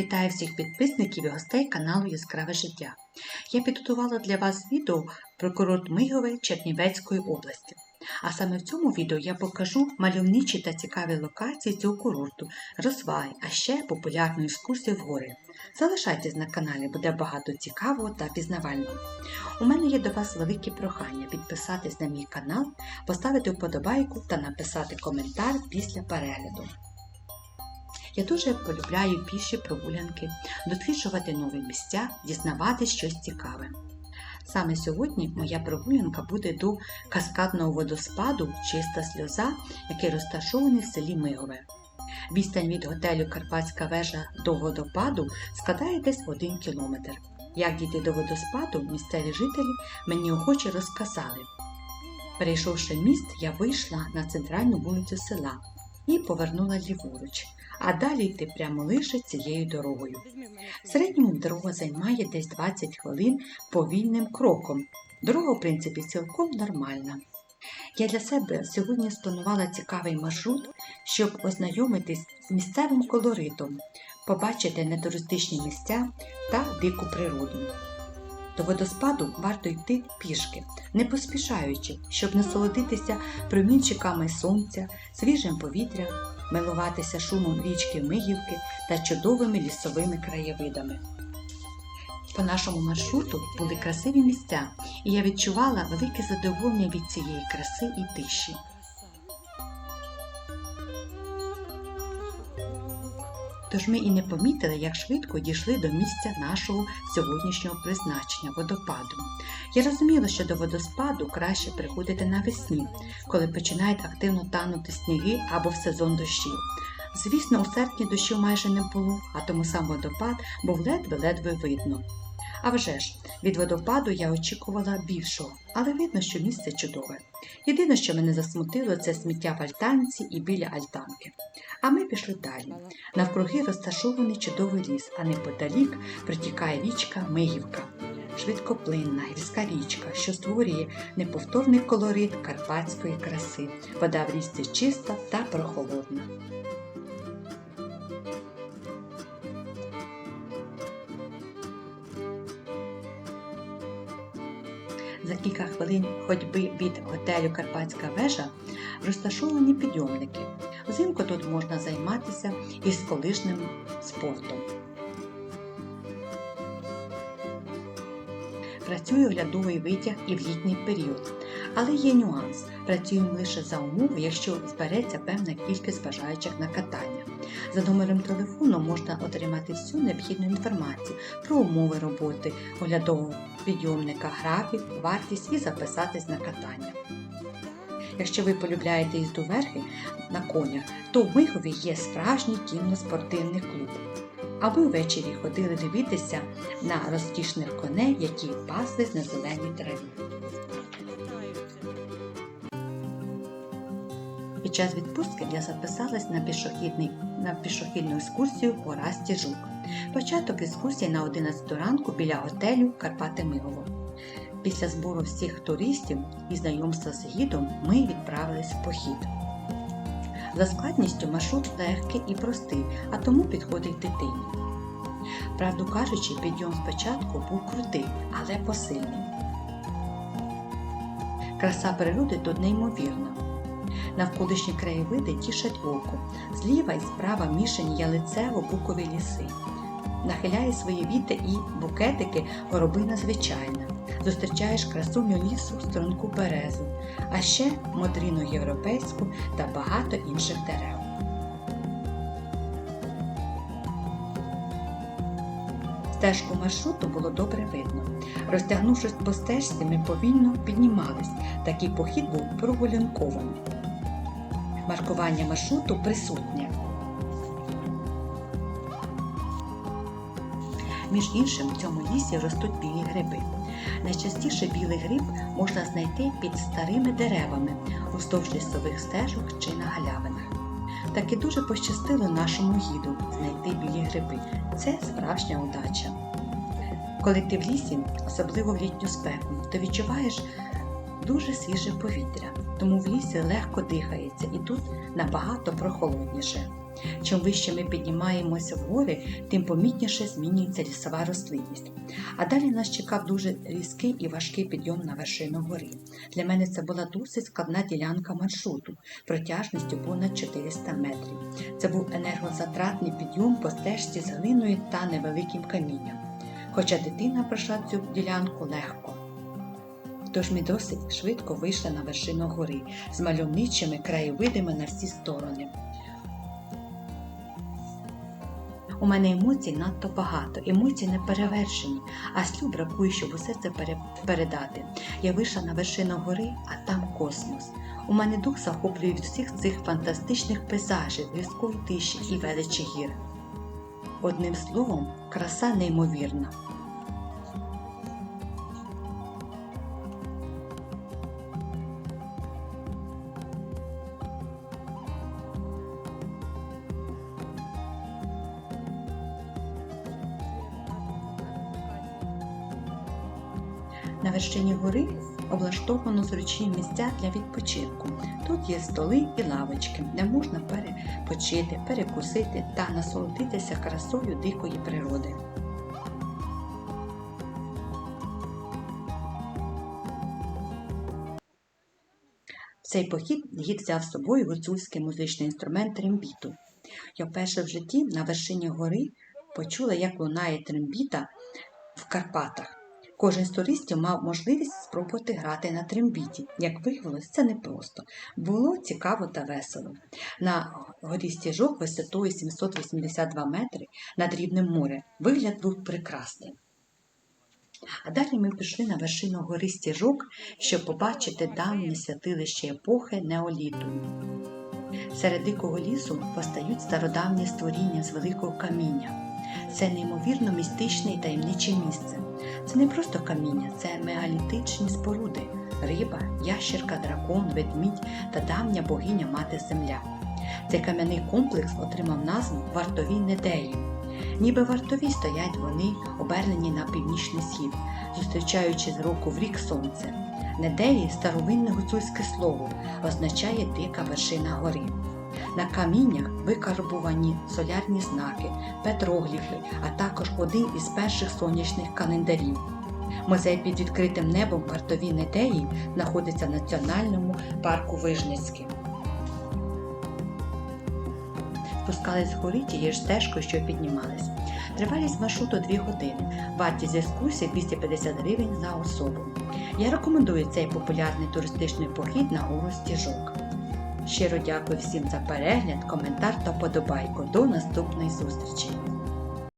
Вітаю всіх підписників і гостей каналу Яскраве життя. Я підготувала для вас відео про курорт Мигове Чернівецької області. А саме в цьому відео я покажу мальовничі та цікаві локації цього курорту, розваги, а ще популярну екскурсію в гори. Залишайтесь на каналі, буде багато цікавого та пізнавального. У мене є до вас велике прохання підписатись на мій канал, поставити вподобайку та написати коментар після перегляду. Я дуже полюбляю піші прогулянки, досліджувати нові місця, дізнаватись щось цікаве. Саме сьогодні моя прогулянка буде до каскадного водоспаду Чиста сльоза, який розташований в селі Мигове. Відстань від готелю Карпатська вежа до водопаду складає десь один кілометр. Як дійти до водоспаду, місцеві жителі мені охоче розказали. Перейшовши міст, я вийшла на центральну вулицю села і повернула ліворуч, а далі йти прямо лише цією дорогою. В середньому дорога займає десь 20 хвилин повільним кроком. Дорога, в принципі, цілком нормальна. Я для себе сьогодні спланувала цікавий маршрут, щоб ознайомитись з місцевим колоритом, побачити нетуристичні місця та дику природу. До водоспаду варто йти пішки, не поспішаючи, щоб насолодитися промінчиками сонця, свіжим повітрям, милуватися шумом річки Мигівки та чудовими лісовими краєвидами. По нашому маршруту були красиві місця, і я відчувала велике задоволення від цієї краси і тиші. Тож ми і не помітили, як швидко дійшли до місця нашого сьогоднішнього призначення водопаду. Я розуміла, що до водоспаду краще приходити навесні, коли починають активно танути сніги або в сезон дощів. Звісно, у серпні дощів майже не було, а тому сам водопад був ледве-ледве видно. А вже ж, від водопаду я очікувала більшого, але видно, що місце чудове. Єдине, що мене засмутило, це сміття в альтанці і біля альтанки. А ми пішли далі. Навкруги розташований чудовий ліс, а неподалік притікає річка Мигівка. Швидкоплинна гірська річка, що створює неповторний колорит карпатської краси. Вода в річці чиста та прохолодна. За кілька хвилин ходьби від готелю Карпатська вежа розташовані підйомники. Взимку тут можна займатися із колишнім спортом. Працює оглядовий витяг і в літній період. Але є нюанс. Працюємо лише за умови, якщо збереться певна кількість бажаючих на катання. За номером телефону можна отримати всю необхідну інформацію про умови роботи, оглядового підйомника, графік, вартість і записатись на катання. Якщо ви полюбляєте їзду верхи на конях, то в Михові є справжній кінно-спортивний клуб. А ви ввечері ходили дивитися на розкішних коней, які паслись на зеленій траві. Час відпустки я записалась на, на пішохідну екскурсію гора Стіжук. Початок екскурсії на 11 ранку біля готелю Карпати Милово. Після збору всіх туристів і знайомства з гідом ми відправились в похід. За складністю маршрут легкий і простий, а тому підходить дитині. Правду кажучи, підйом спочатку був крутий, але посильний. Краса природи тут неймовірна. Навколишні краєвиди тішать око, зліва і справа мішані ялицево-букові ліси. Нахиляє свої віти і букетики горобина звичайна. Зустрічаєш красуню лісу, струнку березу, а ще модрину європейську та багато інших дерев. Стежку маршруту було добре видно. Розтягнувшись по стежці, ми повільно піднімались. Такий похід був прогулянкований. Маркування маршруту присутнє. Між іншим, в цьому лісі ростуть білі гриби. Найчастіше білий гриб можна знайти під старими деревами, уздовж лісових стежок чи на галявинах. Так і дуже пощастило нашому гіду знайти білі гриби. Це справжня удача. Коли ти в лісі, особливо в літню спеку, то відчуваєш дуже свіже повітря, тому в лісі легко дихається і тут набагато прохолодніше. Чим вище ми піднімаємося в гори, тим помітніше змінюється лісова рослинність. А далі нас чекав дуже різкий і важкий підйом на вершину гори. Для мене це була досить складна ділянка маршруту протяжністю понад 400 метрів. Це був енергозатратний підйом по стежці з глиною та невеликим камінням. Хоча дитина пройшла цю ділянку легко. Тож ми досить швидко вийшли на вершину гори з мальовничими краєвидами на всі сторони. У мене емоцій надто багато, емоції не перевершені, а слів бракує, щоб усе це передати. Я вийшла на вершину гори, а там космос. У мене дух захоплює від всіх цих фантастичних пейзажів, гірської тиші і величі гір. Одним словом, краса неймовірна. На вершині гори облаштовано зручні місця для відпочинку. Тут є столи і лавочки, де можна перепочити, перекусити та насолодитися красою дикої природи. В цей похід гід взяв з собою гуцульський музичний інструмент трембіту. Я вперше в житті на вершині гори почула, як лунає трембіта в Карпатах. Кожен з туристів мав можливість спробувати грати на трембіті. Як виявилось, це непросто. Було цікаво та весело. На горі стіжок висотою 782 метри над рівнем моря вигляд був прекрасний. А далі ми пішли на вершину гори стіжок, щоб побачити давнє святилище епохи неоліту. Серед дикого лісу постають стародавні створіння з великого каміння. Це неймовірно містичне і таємниче місце. Це не просто каміння, це мегалітичні споруди, риба, ящерка, дракон, ведмідь та давня богиня Мати Земля. Цей кам'яний комплекс отримав назву Вартові Недеї. Ніби вартові стоять вони, обернені на північний схід, зустрічаючи з року в рік сонце. Недеї старовинне гуцульське слово означає дика вершина гори. На каміннях викарбувані солярні знаки, петрогліфи, а також один із перших сонячних календарів. Музей під відкритим небом вартові Недеї знаходиться в Національному парку Вижницьке. Спускались з гори тією ж стежкою, що піднімались. Тривалість маршруту 2 години, вартість екскурсії 250 гривень за особу. Я рекомендую цей популярний туристичний похід на гору стіжок. Щиро дякую всім за перегляд, коментар та подобайку. До наступної зустрічі!